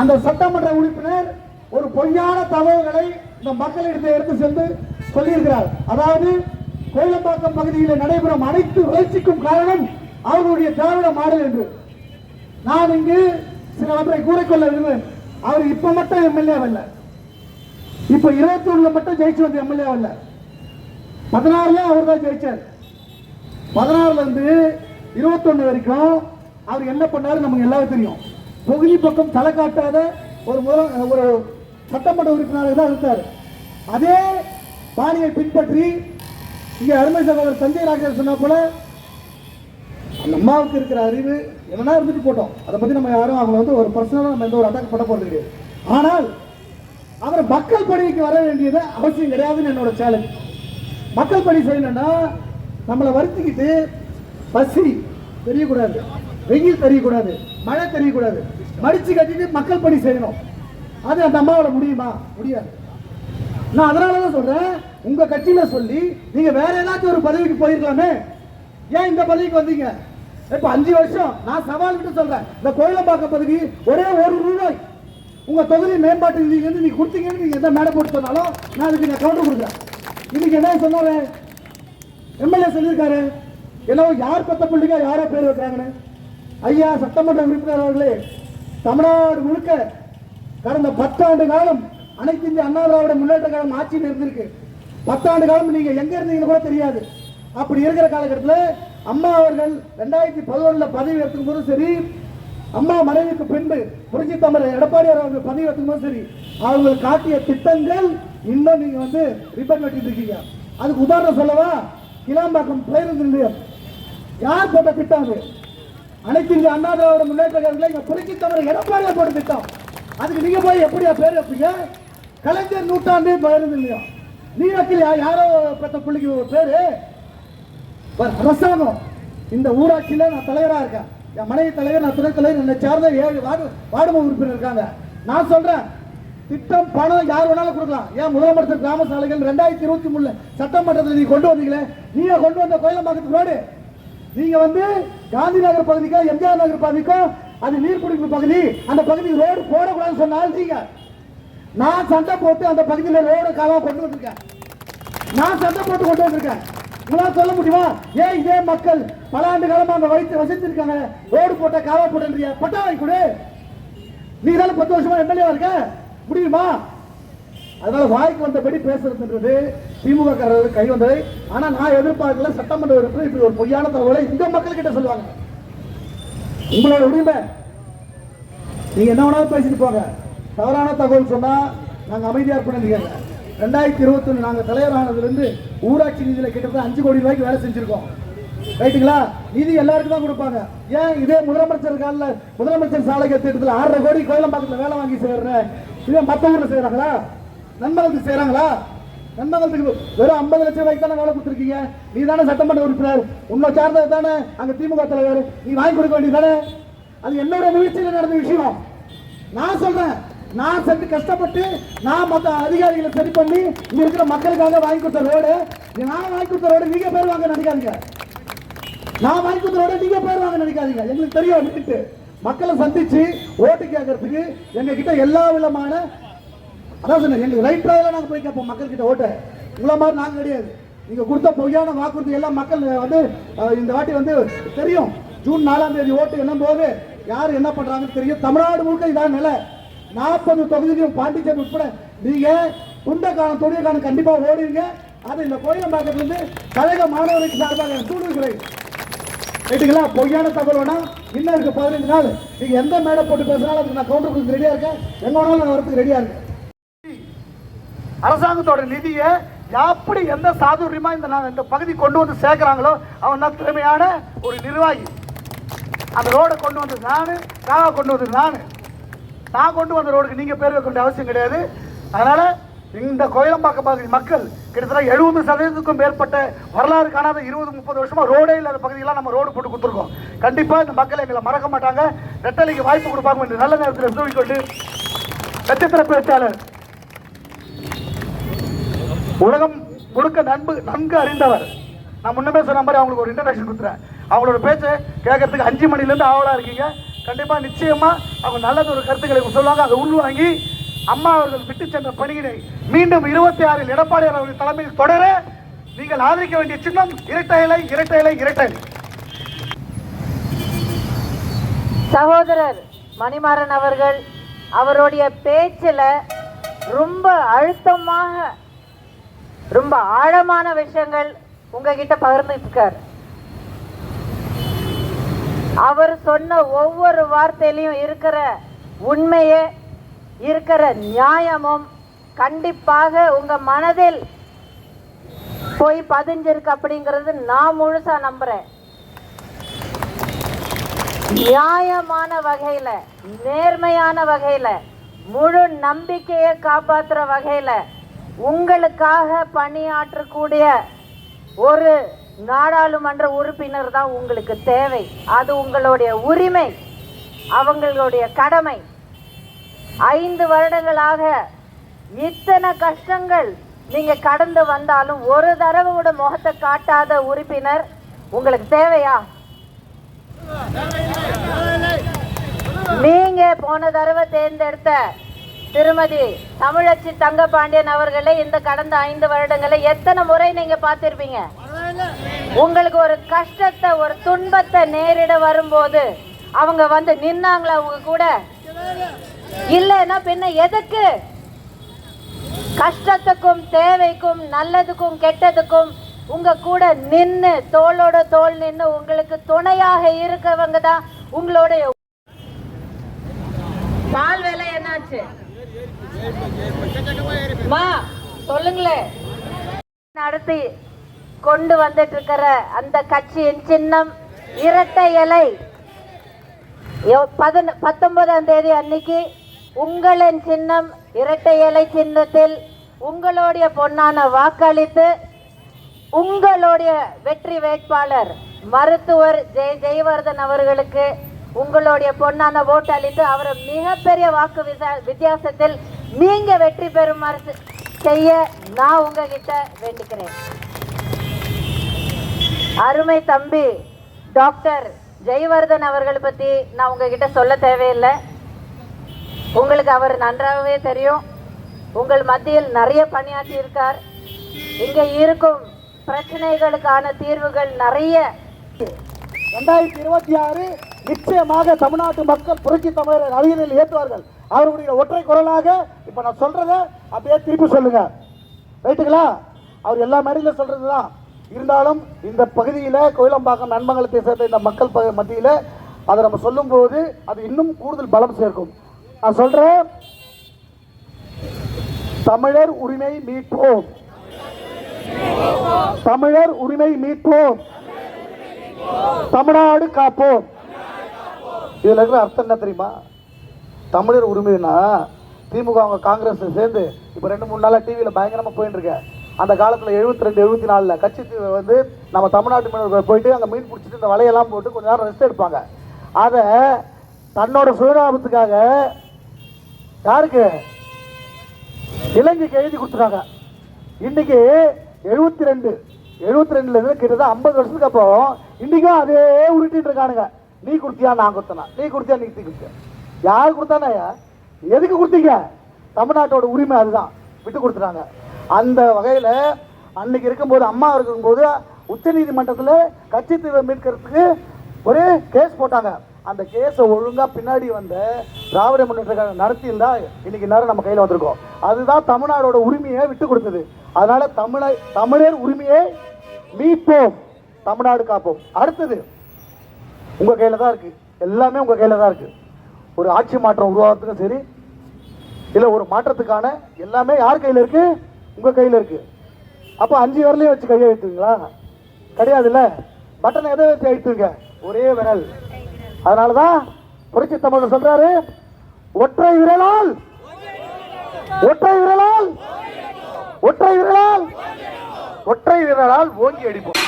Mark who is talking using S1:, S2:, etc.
S1: அந்த சட்டமன்ற உறுப்பினர் ஒரு பொய்யான தகவல்களை இந்த மக்களிடத்தை எடுத்து சென்று சொல்லியிருக்கிறார். அதாவது கோயிலம்பாக்கம் பகுதியில் நடைபெறும் அனைத்து வளர்ச்சிக்கும் காரணம் அவர்களுடைய திராவிட மாடல் என்று. நான் இங்கு சில ஒன்றை கூறிக்கொள்ள விரும்புகிறேன். அவர் இப்ப மட்டும் எம்எல்ஏ அல்ல இப்ப இருபத்தி ஒண்ணுல மட்டும் ஜெயிச்சு வந்த எம்எல்ஏ அல்ல பதினாறுல அவர் தான் ஜெயிச்சார். பதினாறுல இருந்து இருபத்தொன்னு வரைக்கும் அவர் என்ன பண்ணாரு நமக்கு எல்லாரும் தெரியும். தொகுதி பக்கம் தலை காட்டாத ஒரு முதல ஒரு சட்டமன்ற உறுப்பினராக தான் இருந்தார். அதே பாணியை பின்பற்றி இங்கே அருமை சகோதரர் சஞ்சய் ராஜா சொன்னா போல அந்த அம்மாவுக்கு இருக்கிற அறிவு என்னன்னா இருந்துட்டு போட்டோம். அதை பத்தி நம்ம யாரும் அவங்க வந்து ஒரு பர்சனலாக நம்ம எந்த ஒரு அட்டாக் பண்ண போறது கிடையாது. ஆனால் அவர் மக்கள் பணிக்கு வர வேண்டியது அவசியம் கிடையாதுன்னு என்னோட சேலஞ்ச் மக்கள் பணி செய்யணும்னா நம்மளை வருத்திக்கிட்டு பசி தெரியக்கூடாது. வெயில் தெரியக்கூடாது. மழை தெரியக்கூடாது. மடிச்சு கட்டிட்டு மக்கள் பணி செய்யணும். அது அந்த அம்மாவோட முடியுமா? முடியாது. நான் அதனால தான் சொல்றேன். உங்க கட்சியில சொல்லி நீங்க வேற ஏதாச்சும் ஒரு பதவிக்கு போயிருக்கலாமே. ஏன் இந்த பதவிக்கு வந்தீங்க? இப்ப அஞ்சு வருஷம் நான் சவால் விட்டு சொல்றேன். இந்த கோயிலம்பாக்கம் பதவி ஒரே ஒரு ரூபாய். உங்க தொகுதி மேம்பாட்டு நிதிக்கு வந்து நீங்க கொடுத்தீங்கன்னு நீங்க எந்த மேடை போட்டு சொன்னாலும் நான் அதுக்கு நான் கவுண்டர் கொடுக்குறேன். இன்னைக்கு என்ன சொன்னாரு? எம்எல்ஏ சொல்லியிருக்காரு. என்னவோ யார் பத்த பிள்ளைங்க யாரோ பேர் வைக்கிறாங்கன்னு. ஐயா சட்டமன்ற உறுப்பினர் அவர்களே தமிழ்நாடு முழுக்க கடந்த பத்தாண்டு காலம் அனைத்து இந்திய அண்ணா திராவிட முன்னேற்ற கழகம் ஆட்சியில் இருந்திருக்கு. பத்தாண்டு காலம் நீங்க எங்க இருந்தீங்கன்னு கூட தெரியாது. அப்படி இருக்கிற காலகட்டத்தில் அம்மா அவர்கள் ரெண்டாயிரத்தி பதினொன்றுல பதவி எடுத்துக்கும் போதும் சரி அம்மா மனைவிக்கு பின்பு புரட்சி தமிழர் எடப்பாடியார் அவர்கள் பதவி எடுத்துக்கும் போதும் சரி அவங்க காட்டிய திட்டங்கள் இன்னும் நீங்க வந்து ரிப்பன் வெட்டிட்டு இருக்கீங்க. அதுக்கு உதாரணம் சொல்லவா? கிளாம்பாக்கம் பேருந்து நிலையம். யார் போட்ட திட்டம் அது? அனைத்து இந்திய அண்ணா திராவிட முன்னேற்ற கழகத்தில் இங்கே புரட்சி தமிழர் எடப்பாடியார் போட்ட திட்டம் அதுக்கு நீங்கள் போய் எப்படியா பேர் வைப்பீங்க? கலைஞர் நூற்றாண்டு பேருந்து இல்லையா? நீ யாரோ பெற்ற பிள்ளைக்கு ஒரு பேர்? அரசாங்கம். இந்த ஊராட்சியில நான் தலைவராக இருக்கேன். என் மனைவி தலைவர் நான் துணை தலைவர் என்னை சார்ந்த ஏழு வார்டு வார்டு உறுப்பினர் இருக்காங்க. நான் சொல்கிறேன் திட்டம் பணம் யார் வேணாலும் கொடுக்கலாம். ஏன் முதலமைச்சர் கிராம சாலைகள் ரெண்டாயிரத்தி இருபத்தி மூணுல சட்டமன்றத்தில் நீ கொண்டு வந்தீங்களே? நீங்க கொண்டு வந்த கோயிலம்பாக்கத்துக்கு ரோடு நீங்க வந்து காந்தி நகர் பகுதிக்கோ எம்ஜிஆர் நகர் பகுதிக்கோ அது நீர்பிடிப்பு பகுதி அந்த பகுதி ரோடு போடக்கூடாதுன்னு சொன்னால் நீங்க. நான் சண்டை போட்டு அந்த பகுதியில் ரோடு காவா கொண்டு வந்திருக்கேன். நான் சண்டை போட்டு கொண்டு வந்திருக்கேன். உங்களால் சொல்ல முடியுமா? ஏன் இதே மக்கள் பல ஆண்டு காலமா அந்த வைத்து வசித்திருக்காங்க? ரோடு போட்ட காவா போட்டுன்றிய பட்டா வாங்கி கொடு. நீ தானே பத்து வருஷமா எம்எல்ஏவா இருக்க? முடியுமா? அதனால வாய்க்கு வந்தபடி பேசுறதுன்றது திமுக காரர்கள் கை வந்தது. ஆனா நான் எதிர்பார்க்கல சட்டமன்ற உறுப்பினர் இப்படி ஒரு பொய்யான தகவலை இந்த மக்கள் கிட்ட சொல்லுவாங்க. உங்களோட உரிமை. நீங்க என்ன வேணாலும் பேசிட்டு போங்க. தவறான தகவல் சொன்னா நாங்க அமைதியா இருப்போம் ரெண்டாயிரத்தி இருபத்தி ஒண்ணு நாங்க தலைவரானதுல இருந்து ஊராட்சி நிதியில கிட்டத்தட்ட அஞ்சு கோடி ரூபாய்க்கு வேலை செஞ்சிருக்கோம். ரைட்டுங்களா? நிதி எல்லாருக்கும் தான் கொடுப்பாங்க. ஏன் இதே முதலமைச்சர் காலில் முதலமைச்சர் சாலை திட்டத்தில் ஆறரை கோடி கோயிலம்பாக்கத்தில் வேலை வாங்கி செய்யற இதே மற்ற ஊர்ல செய்யறாங்களா நண்பர்களுக்கு செய்கிறாங்களா நண்பர்களுக்கு வெறும் ஐம்பது லட்சம் ரூபாய்க்கு தானே வேலை கொடுத்துருக்கீங்க? நீ தானே சட்டமன்ற உறுப்பினர். உன்னை சார்ந்தது தானே? அங்கே திமுக தலைவர். நீ வாங்கி கொடுக்க வேண்டியது தானே? அது என்னோட முயற்சியில் நடந்த விஷயம். நான் சொல்றேன். நான் சென்று கஷ்டப்பட்டு நான் மற்ற அதிகாரிகளை சரி பண்ணி இங்க இருக்கிற மக்களுக்காக வாங்கி கொடுத்த ரோடு. நான் வாங்கி கொடுத்த ரோடு நீங்க பேர் வாங்க நினைக்காதீங்க. நான் வாங்கி கொடுத்த ரோடு நீங்க பேர் வாங்க நினைக்காதீங்க. எங்களுக்கு தெரியும் விட்டுட்டு. மக்களை சந்திச்சு ஓட்டு கேட்கறதுக்கு எங்க கிட்ட எல்லா விதமான அதான் சொன்னேன் எங்களுக்கு ரைட் ட்ராவல நாங்க போய் கேட்போம் மக்கள் கிட்ட ஓட்டு. உங்களை மாதிரி நாங்க கிடையாது. நீங்க கொடுத்த பொய்யான வாக்குறுதி எல்லாம் மக்கள் வந்து இந்த வாட்டி வந்து தெரியும். ஜூன் நாலாம் தேதி ஓட்டு என்ன போது யார் என்ன பண்றாங்கன்னு தெரியும். தமிழ்நாடு முழுக்க இதான் நிலை. நாற்பது தொகுதியிலும் பாண்டிச்சேரி உட்பட நீங்க துண்டக்கான தொழிற்கான கண்டிப்பா ஓடுவீங்க. அது இந்த கோயிலம்பாக்கத்துல இருந்து கழக மாணவர்களுக்கு சார்பாக தூண்டுகிறேன் கேட்டுங்களா? பொய்யான தகவல் வேணா. இன்னும் இருக்கு பதினஞ்சு நாள். நீங்க எந்த மேடை போட்டு பேசினாலும் அதுக்கு நான் கவுண்டர் கொடுக்க ரெடியா இருக்கேன். எங்க வேணாலும் நான் வரதுக்கு ரெடியா இருக்கேன். அரசாங்கத்தோட நிதியை எப்படி எந்த சாதுரியமா இந்த நான் இந்த பகுதி கொண்டு வந்து சேர்க்கிறாங்களோ அவன் தான் திறமையான ஒரு நிர்வாகி. அந்த ரோடை கொண்டு வந்தது நானு காவா கொண்டு வந்தது நானு. நான் கொண்டு வந்த ரோடுக்கு நீங்கள் பேர் வைக்க வேண்டிய அவசியம் கிடையாது. அதனால் இந்த கோயிலம்பாக்கம் பகுதி மக்கள் கிட்டத்தட்ட எழுபது சதவீதத்துக்கும் மேற்பட்ட வரலாறு காணாத இருபது முப்பது வருஷமா ரோடே இல்லாத பகுதியெல்லாம் நம்ம ரோடு போட்டு கொடுத்துருக்கோம். கண்டிப்பாக இந்த மக்கள் எங்களை மறக்க மாட்டாங்க. ரெட்டலைக்கு வாய்ப்பு கொடுப்பாங்க. என்று நல்ல நேரத்தில் சொல்லிக்கொண்டு நட்சத்திர பேச்சாளர் உலகம் முழுக்க நண்பு நன்கு அறிந்தவர். நான் முன்னமே சொன்ன மாதிரி அவங்களுக்கு ஒரு இன்ட்ரடக்ஷன் கொடுத்துறேன். அவங்களோட பேச்சை கேட்கறதுக்கு அஞ்சு மணிலேருந்து ஆவலாக இருக்கீங்க. கண்டிப்பாக நிச்சயமாக அவங்க நல்லது ஒரு கருத்துக்களை சொல்லுவாங்க. அதை உள்வாங்கி அம்மா அவர்கள் விட்டு சென்ற பணியினை மீண்டும் இருபத்தி ஆறில் எடப்பாடி அவர்கள் தலைமையில் தொடர நீங்கள் ஆதரிக்க வேண்டிய சின்னம் இரட்டை இலை இரட்டை இலை இரட்டை
S2: சகோதரர் மணிமாறன் அவர்கள் அவருடைய பேச்சில் ரொம்ப அழுத்தமாக ரொம்ப ஆழமான விஷயங்கள் உங்ககிட்ட பகிர்ந்துருக்கார் இருக்கார் அவர் சொன்ன ஒவ்வொரு வார்த்தையிலையும் இருக்கிற உண்மையே இருக்கிற நியாயமும் கண்டிப்பாக உங்க மனதில் போய் பதிஞ்சிருக்கு அப்படிங்கிறது நான் முழுசா நம்புறேன். நியாயமான வகையில நேர்மையான வகையில முழு நம்பிக்கையை காப்பாத்துற வகையில உங்களுக்காக பணியாற்றக்கூடிய ஒரு நாடாளுமன்ற உறுப்பினர் தான் உங்களுக்கு தேவை. அது உங்களுடைய உரிமை அவங்களுடைய கடமை. ஐந்து வருடங்களாக இத்தனை கஷ்டங்கள் நீங்க கடந்து வந்தாலும் ஒரு தடவை கூட முகத்தை காட்டாத உறுப்பினர் உங்களுக்கு தேவையா? நீங்க போன தடவை தேர்ந்தெடுத்த திருமதி தமிழச்சி தங்கபாண்டியன் அவர்களை இந்த கடந்த ஐந்து வருடங்களை எத்தனை முறை நீங்க பார்த்திருப்பீங்க? உங்களுக்கு ஒரு கஷ்டத்தை ஒரு துன்பத்தை நேரிட வரும்போது அவங்க வந்து நின்னாங்களா அவங்க கூட? இல்லைன்னா பின்ன எதுக்கு? கஷ்டத்துக்கும் தேவைக்கும் நல்லதுக்கும் கெட்டதுக்கும் உங்க கூட நின்று தோளோட தோல் நின்று உங்களுக்கு துணையாக இருக்கவங்க தான் உங்களுடைய பால் விலை என்னாச்சு? சொல்லுங்களேன் நடத்தி கொண்டு வந்துட்டு இருக்கிற அந்த கட்சியின் சின்னம் இரட்டை இலை. பத்தொன்பதாம் தேதி அன்னைக்கு உங்களின் சின்னம் இரட்டை இலை சின்னத்தில் உங்களுடைய பொன்னான வாக்களித்து உங்களுடைய வெற்றி வேட்பாளர் மருத்துவர் ஜெய ஜெயவர்தன் அவர்களுக்கு உங்களுடைய பொண்ணான ஓட்டு அளித்து அவரை மிகப்பெரிய வாக்கு விசா- வித்தியாசத்தில் நீங்க வெற்றி பெறுமாறு செய்ய நான் உங்ககிட்ட வேண்டிக்கிறேன். அருமை தம்பி டாக்டர் ஜெயவர்தன் அவர்களை பத்தி நான் உங்ககிட்ட சொல்ல தேவையில்லை. உங்களுக்கு அவர் நன்றாகவே தெரியும். உங்கள் மத்தியில் நிறைய பணியாற்றி இருக்கார். இங்கே இருக்கும் பிரச்சனைகளுக்கான தீர்வுகள் நிறைய
S1: ரெண்டாயிரத்தி இருபத்தி ஆறு நிச்சயமாக தமிழ்நாட்டு மக்கள் புரட்சி தமிழர் அறிவியலில் ஏற்றுவார்கள். அவருடைய ஒற்றை குரலாக இப்ப நான் சொல்றத அப்படியே திருப்பி சொல்லுங்க. ரைட்டுங்களா? அவர் எல்லா மேடையிலும் சொல்றது தான் இருந்தாலும் இந்த பகுதியில கோயிலம்பாக்கம் நன்மங்கலத்தை சேர்ந்த இந்த மக்கள் ப- மத்தியில அதை நம்ம சொல்லும்போது அது இன்னும் கூடுதல் பலம் சேர்க்கும். நான் சொல்றேன். தமிழர் உரிமை மீட்போம். தமிழர் உரிமை மீட்போம். தமிழ்நாடு காப்போம். இதுல இருக்கிற அர்த்தம் என்ன தெரியுமா? தமிழர் உரிமைன்னா திமுக அவங்க காங்கிரஸ் சேர்ந்து இப்போ ரெண்டு மூணு நாளாக டிவியில் பயங்கரமாக போயிட்டு இருக்கு. அந்த காலத்தில் எழுபத்தி ரெண்டு எழுபத்தி நாலில் கட்சி வந்து நம்ம தமிழ்நாட்டு மீனவர்கள் போயிட்டு அங்கே மீன் பிடிச்சிட்டு இந்த வலையெல்லாம் போட்டு கொஞ்ச நேரம் ரெஸ்ட் எடுப்பாங்க. அதை தன்னோட சுயலாபத்துக்காக யாருக்கு? இலங்கைக்கு எழுதி கொடுத்துருக்காங்க இன்னைக்கு எழுபத்தி ரெண்டு எழுபத்தி ரெண்டுல இருந்து கிட்டத்தட்ட ஐம்பது வருஷத்துக்கு அப்புறம் இன்னைக்கும் அதே உருட்டிட்டு இருக்கானுங்க. நீ கொடுத்தியா நான் கொடுத்தனா? நீ கொடுத்தியா நீ கொடுத்தியா? யார் கொடுத்தானாயா எதுக்கு கொடுத்தீங்க? தமிழ்நாட்டோட உரிமை அதுதான். விட்டு கொடுத்துட்டாங்க. அந்த வகையில் அன்னைக்கு இருக்கும்போது அம்மா இருக்கும்போது உச்ச நீதிமன்றத்தில் கட்சி தீவை மீட்கிறதுக்கு ஒரு கேஸ் போட்டாங்க. அந்த கேஸை ஒழுங்காக பின்னாடி வந்த திராவிட முன்னேற்ற நடத்தியிருந்தா இன்னைக்கு நேரம் நம்ம கையில் வந்திருக்கோம். அதுதான் தமிழ்நாடோட உரிமையை விட்டு கொடுத்தது. அதனால தமிழை தமிழர் உரிமையை மீட்போம். தமிழ்நாடு காப்போம். அடுத்தது உங்க கையில தான் இருக்கு. எல்லாமே உங்க கையில தான் இருக்கு. ஒரு ஆட்சி மாற்றம் உருவாகிறதுக்கும் சரி இல்லை ஒரு மாற்றத்துக்கான எல்லாமே யார் கையில் இருக்கு? உங்க கையில் இருக்கு. அப்போ அஞ்சு விரலையும் வச்சு கையை எழுத்துவீங்களா கிடையாதுல்ல. பட்டனை எதை வச்சு அழுத்துவீங்க ஒரே விரல். அதனாலதான் புரட்சி தமிழர் சொல்றாரு ஒற்றை விரலால் ஒற்றை விரலால் ஒற்றை விரலால் ஒற்றை விரலால் ஓங்கி அடிப்போம்.